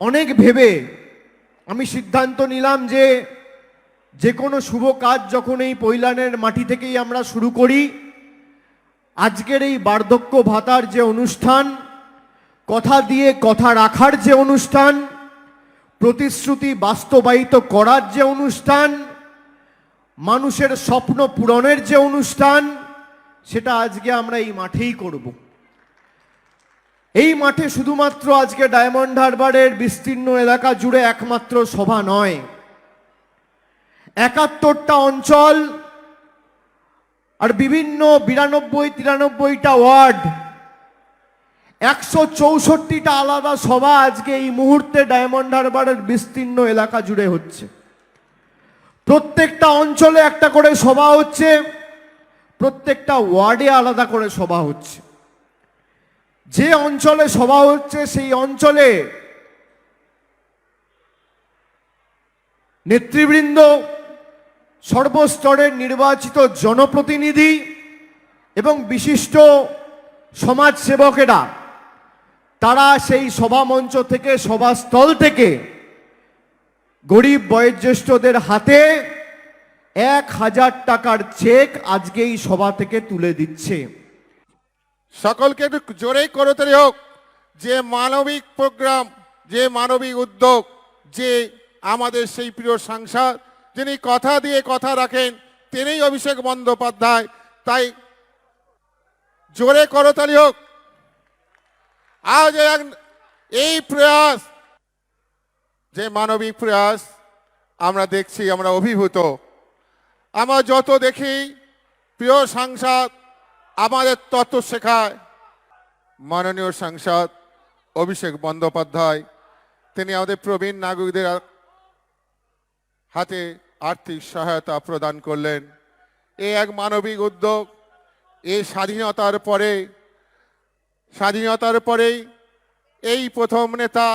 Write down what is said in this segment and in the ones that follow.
অনেক ভেবে আমি সিদ্ধান্ত নিলাম যে যে কোনো শুভ কাজ যখন এই পৈলানের মাটি থেকেই আমরা শুরু করি, আজকের এই বার্ধক্য ভাতার যে অনুষ্ঠান, কথা দিয়ে কথা রাখার যে অনুষ্ঠান, প্রতিশ্রুতি বাস্তবায়িত করার যে অনুষ্ঠান, মানুষের স্বপ্ন পূরণের যে অনুষ্ঠান, সেটা আজকে আমরা এই মাঠেই করব। এই মাঠে শুধুমাত্র আজকে ডায়মন্ড হারবারের বিস্তীর্ণ এলাকা জুড়ে একমাত্র সভা নয়। একাত্তরটা অঞ্চল আর বিভিন্ন বিরানব্বই, তিরানব্বইটা ওয়ার্ড। একশো চৌষট্টিটা আলাদা সভা আজকে এই মুহূর্তে ডায়মন্ড হারবারের বিস্তীর্ণ এলাকা জুড়ে হচ্ছে। প্রত্যেকটা অঞ্চলে একটা করে সভা হচ্ছে, প্রত্যেকটা ওয়ার্ডে আলাদা করে সভা হচ্ছে। যে অঞ্চলে সভা হচ্ছে, সেই অঞ্চলে নেতৃবৃন্দ, সর্বস্তরের নির্বাচিত জনপ্রতিনিধি এবং বিশিষ্ট সমাজসেবকেরা, তারা সেই সভা মঞ্চ থেকে, সভাস্থল থেকে গরিব বয়োজ্যেষ্ঠদের হাতে এক হাজার টাকার চেক আজকে এই সভা থেকে তুলে দিচ্ছে। সকলকে একটু জোরেই করতে হোক। যে মানবিক প্রোগ্রাম, যে মানবিক উদ্যোগ, যে আমাদের সেই প্রিয় সাংসদ, যিনি কথা দিয়ে কথা রাখেন, তিনিই অভিষেক বন্দ্যোপাধ্যায়। তাই জোরে করতালি হোক। আজ এই প্রয়াস, যে মানবিক প্রয়াস আমরা দেখছি, আমরা অভিভূত। আমরা যত দেখি, প্রিয় সাংসদ আমাদের তত্ত্ব শেখায়। মাননীয় সাংসদ অভিষেক বন্দ্যোপাধ্যায়, তিনি আমাদের প্রবীণ নাগরিকদের হাতে আর্থিক সহায়তা প্রদান করলেন। এ এক মানবিক উদ্যোগ। এই স্বাধীনতার পরে, স্বাধীনতার পরেই এই প্রথম নেতা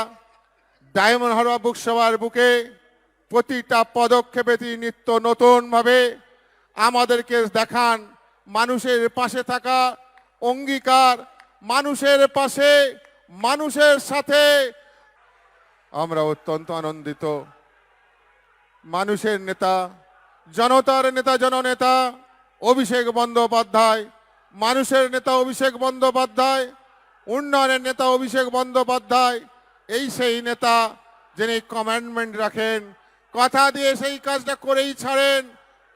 ডায়মন্ড হারবার বুকসভার বুকে প্রতিটা পদক্ষেপে তিনি নিত্য নতুনভাবে আমাদেরকে দেখান। মানুষের পাশে থাকা অঙ্গীকার, মানুষের পাশে, মানুষের সাথে। আমরা অত্যন্ত আনন্দিত। মানুষের নেতা, জনতার নেতা, জননেতা, অভিষেক বন্দ্যোপাধ্যায়, মানুষের নেতা অভিষেক বন্দ্যোপাধ্যায়, উন্নয়নের নেতা অভিষেক বন্দ্যোপাধ্যায়, এই সেই নেতা যিনি কমান্ডমেন্ট রাখেন, কথা দিয়ে সেই কাজটা করেই ছাড়েন,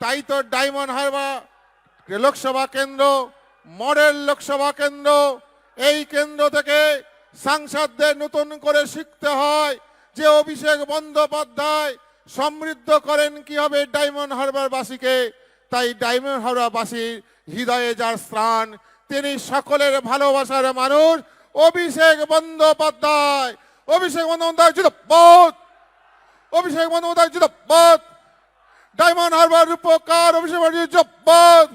তাই তো ডায়মন্ড হারবার লোকসভা কেন্দ্র, মডেল লোকসভা কেন্দ্র, এই কেন্দ্র থেকে সাংসদদের নতুন করে শিখতে হয় যে অভিষেক বন্দ্যোপাধ্যায় সমৃদ্ধ করেন কীভাবে ডায়মন্ড হারবার বাসীকে তাই ডায়মন্ড হারবার বাসীর হৃদয়ে যার স্থান, তিনি সকলের ভালোবাসার মানুষ। অভিষেক বন্দ্যোপাধ্যায় অভিষেক বন্দ্যোপাধ্যায় জিন্দাবাদ। অভিষেক বন্দ্যোপাধ্যায় জিন্দাবাদ। ডায়মন্ড হারবার রূপকার অভিষেক জিন্দাবাদ।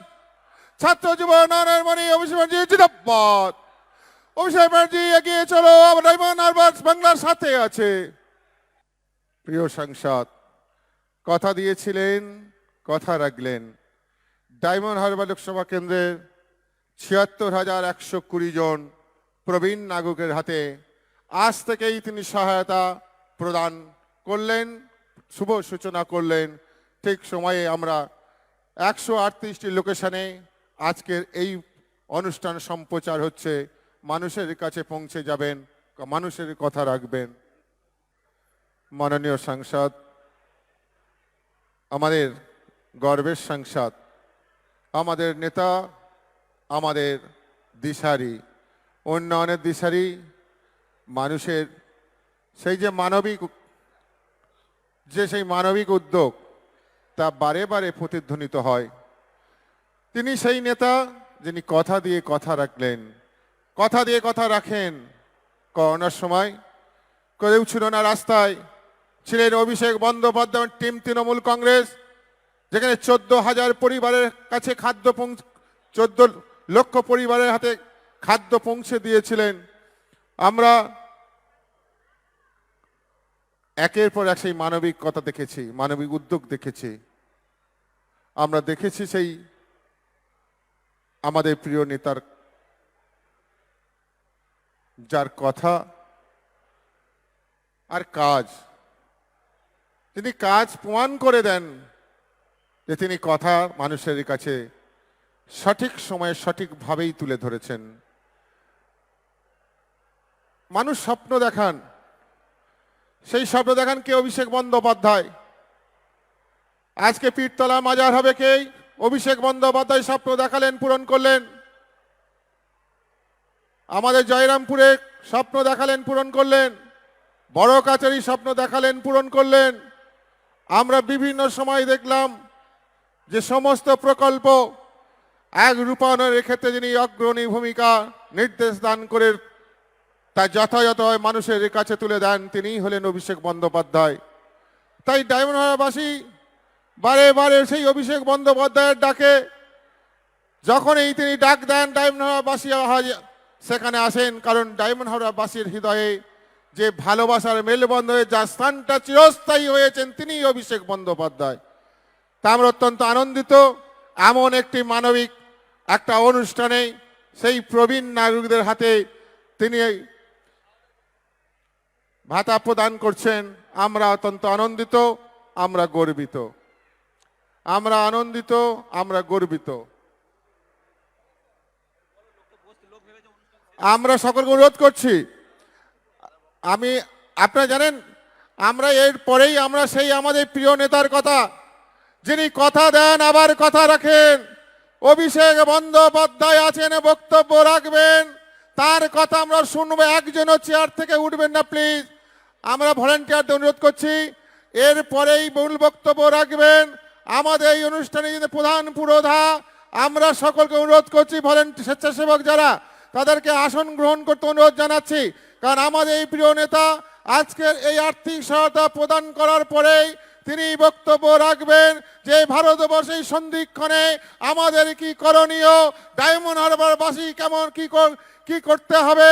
ছাত্র যুব নারায়ণ অভিষেক ব্যানার্জি অভিষেক ব্যানার্জি এগিয়ে চলো ডায়মন্ড হারবার বাংলার সাথে আছে। প্রিয় সাংসদ, কথা দিয়েছিলেন, কথা রাখলেন। ডায়মন্ড হারবার লোকসভা কেন্দ্রের ছিয়াত্তর হাজার একশো কুড়ি জন প্রবীণ নাগরিকের হাতে আজ থেকেই তিনি সহায়তা প্রদান করলেন, শুভ সূচনা করলেন। ঠিক সময়ে আমরা একশো আটত্রিশটি লোকেশনে আজকের এই অনুষ্ঠান সম্প্রচার হচ্ছে, মানুষের কাছে পৌঁছে যাবেন মানুষের কথা রাখবেন। মাননীয় সাংসদ, আমাদের গর্বের সাংসদ, আমাদের নেতা, আমাদের দিশারি। উন্নয়নের দিশারি মানুষের, সেই যে মানবিক, যে সেই মানবিক উদ্যোগ, তা বারে বারে প্রতিধ্বনিত হয়। তিনি সেই নেতা যিনি কথা দিয়ে কথা রাখলেন। কথা দিয়ে কথা রাখেন। করোনার সময় কেউ ছিল না রাস্তায়। ছিলেন অভিষেক বন্দ্যোপাধ্যায় টিম তৃণমূল কংগ্রেস, যেখানে চোদ্দ হাজার পরিবারের কাছে খাদ্য চোদ্দ লক্ষ পরিবারের হাতে খাদ্য পৌঁছে দিয়েছিলেন। আমরা একের পর এক সেই মানবিক কথা দেখেছি, মানবিক উদ্যোগ দেখেছি। আমরা দেখেছি সেই আমাদের প্রিয় নেতার যার কথা আর কাজ। তিনি কাজ প্রমাণ করে দেন যে তিনি কথা মানুষের কাছে সঠিক সময়ে সঠিকভাবেই তুলে ধরেছেন। মানুষ স্বপ্ন দেখান। সেই স্বপ্ন দেখান কে অভিষেক বন্দ্যোপাধ্যায়? আজকে পীরতলা মাজার হবে কে? অভিষেক বন্দ্যোপাধ্যায় স্বপ্ন দেখালেন, পূরণ করলেন। আমাদের জয়রামপুরে স্বপ্ন দেখালেন, পূরণ করলেন। বড় কাচারি স্বপ্ন দেখালেন, পূরণ করলেন। আমরা বিভিন্ন সময় দেখলাম যে সমস্ত প্রকল্প এক রূপায়ণের ক্ষেত্রে যিনি অগ্রণী ভূমিকা, নির্দেশ দান করে তা যথাযথ মানুষের কাছে তুলে দেন, তিনিই হলেন অভিষেক বন্দ্যোপাধ্যায়। তাই ডায়মন্ডবাসী বারে বারে সেই অভিষেক বন্দ্যোপাধ্যায়ের ডাকে, যখনই তিনি ডাক দেন ডায়মন্ডবাসী সেখানে আসেন, কারণ ডায়মন্ডবাসীর হৃদয়ে যে ভালোবাসার মেলবন্ধনে যা স্থানটা চিরস্থায়ী হয়েছেন তিনি অভিষেক বন্দ্যোপাধ্যায়। তা আমরা অত্যন্ত আনন্দিত। এমন একটি মানবিক একটা অনুষ্ঠানে সেই প্রবীণ নাগরিকদের হাতে তিনি ভাতা প্রদান করছেন। আমরা অত্যন্ত আনন্দিত, আমরা গর্বিত। আমরা আনন্দিত, আমরা গর্বিত। আমরা সকলকে অনুরোধ করছি, আমি, আপনারা জানেন, আমরা এর পরেই আমরা সেই আমাদের প্রিয় নেতার কথা, যিনি কথা দেন, আবার কথা রাখেন। অভিষেক বন্দ্যোপাধ্যায় আছেন, বক্তব্য রাখবেন। তার কথা আমরা শুনব, একজনও চেয়ার থেকে উঠবেন না, প্লিজ। আমরা ভলেন্টিয়ারদের অনুরোধ করছি, এর পরেই মূল বক্তব্য রাখবেন। আমাদের এই অনুষ্ঠানে যিনি প্রধান পুরোধা, আমরা সকলকে অনুরোধ করছি ভলেন্টি স্বেচ্ছাসেবক যারা, তাদেরকে আসন গ্রহণ করতে অনুরোধ জানাচ্ছি। কারণ আমাদের এই প্রিয় নেতা আজকের এই আর্থিক সহায়তা প্রদান করার পরেই তিনি বক্তব্য রাখবেন যে ভারতবর্ষে সন্ধিক্ষণে আমাদের কি করণীয়, ডায়মন্ড হারবারবাসী কেমন, কি কি করতে হবে?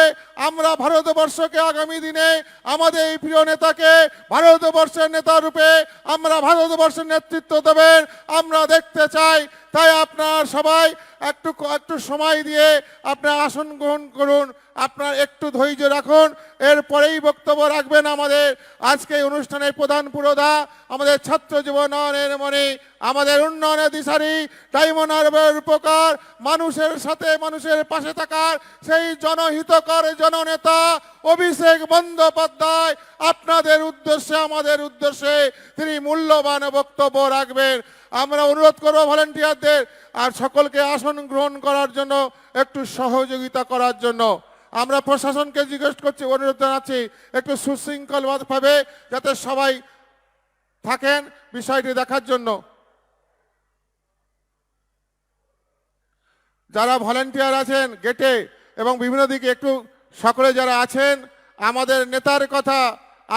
আমরা ভারতবর্ষকে আগামী দিনে আমাদের এই প্রিয় নেতাকে ভারতবর্ষের নেতা রূপে আমরা ভারতবর্ষের নেতৃত্ব দেবেন। আমরা দেখতে চাই, তাই আপনার সবাই একটু একটু সময় দিয়ে আপনার আসন গ্রহণ করুন। আপনার একটু ধৈর্য রাখুন, এরপরেই বক্তব্য রাখবেন আমাদের আজকে অনুষ্ঠানের প্রধান পুরোধা, আমাদের ছাত্র জীবনের মনে আমাদের উন্নয়নের দিশারি, ডায়মন্ড উপকার, মানুষের সাথে মানুষের পাশে থাকার, সেই জনহিতকর জননেতা অভিষেক বন্দ্যোপাধ্যায়, আপনাদের উদ্দেশ্যে, আমাদের উদ্দেশ্যে তিনি মূল্যবান বক্তব্য রাখবেন। আমরা অনুরোধ করব ভলেন্টিয়ারদের, আর সকলকে আসন গ্রহণ করার জন্য, একটু সহযোগিতা করার জন্য। আমরা প্রশাসনকে জিজ্ঞেস করছি, অনুরোধ জানাচ্ছি, একটু সুশৃঙ্খল ভাবে যাতে সবাই থাকেন বিষয়টি দেখার জন্য। যারা ভলেন্টিয়ার আছেন গেটে এবং বিভিন্ন দিকে একটু সকলে যারা আছেন, আমাদের নেতার কথা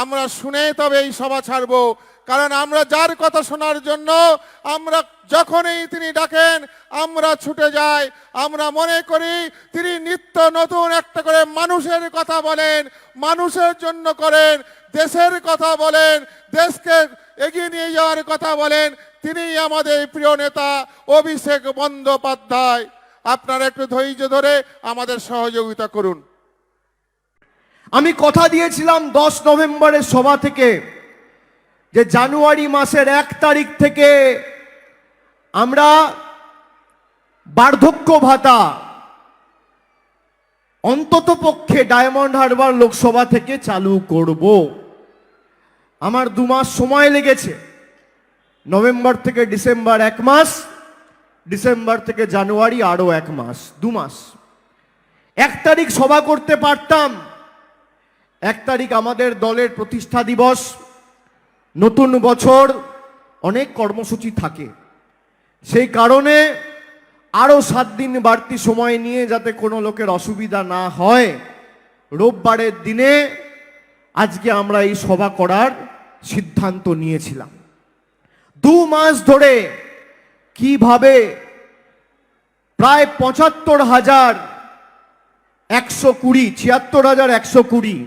আমরা শুনে তবে এই সভা ছাড়বো। কারণ আমরা যার কথা শোনার জন্য আমরা যখনই তিনি ডাকেন, আমরা ছুটে যাই। আমরা মনে করি তিনি নিত্য নতুন একটা করে মানুষের কথা বলেন, মানুষের জন্য করেন, দেশের কথা বলেন, দেশকে এগিয়ে নিয়ে যাওয়ার কথা বলেন। তিনি আমাদের প্রিয় নেতা অভিষেক বন্দ্যোপাধ্যায়। আপনারা একটু ধৈর্য ধরে আমাদের সহযোগিতা করুন। আমি কথা দিয়েছিলাম দশ নভেম্বরের সভা থেকে। যে জানুয়ারি মাসের এক তারিখ থেকে আমরা বার্ধক্য ভাতা অন্তত পক্ষে ডায়মন্ড হারবার লোকসভা থেকে চালু করব। আমার দু মাস সময় লেগেছে। নভেম্বর থেকে ডিসেম্বর এক মাস, ডিসেম্বর থেকে জানুয়ারি আরও এক মাস, দু মাস। এক তারিখ সভা করতে পারতাম। এক তারিখ আমাদের দলের প্রতিষ্ঠা দিবস। নতুন বছর অনেক কর্মসূচি থাকে। সেই কারণে আরও সাত দিন বাড়তি সময় নিয়ে যাতে কোনো লোকের অসুবিধা না হয়, রোববারের দিনে আজকে আমরা এই সভা করার সিদ্ধান্ত নিয়েছিলাম। দু মাস ধরে কীভাবে প্রায় পঁচাত্তর হাজার একশো কুড়ি, ছিয়াত্তর হাজার একশো কুড়ি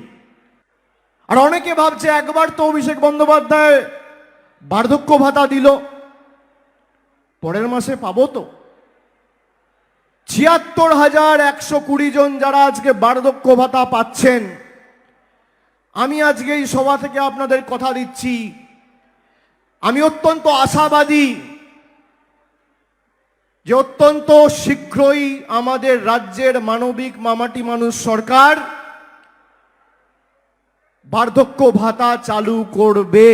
আর অনেকে ভাবছে একবার তো অভিষেক বন্দ্যোপাধ্যায় বার্ধক্য ভাতা দিল। পরের মাসে পাবো তো। ছিয়াত্তর হাজার একশো কুড়ি জন যারা আজকে বার্ধক্য ভাতা পাচ্ছেন, আমি আজকে এই সভা থেকে আপনাদের কথা দিচ্ছি। আমি অত্যন্ত আশাবাদী যে অত্যন্ত শীঘ্রই আমাদের রাজ্যের মানবিক মামাটি মানুষ সরকার বার্ধক্য ভাতা চালু করবে।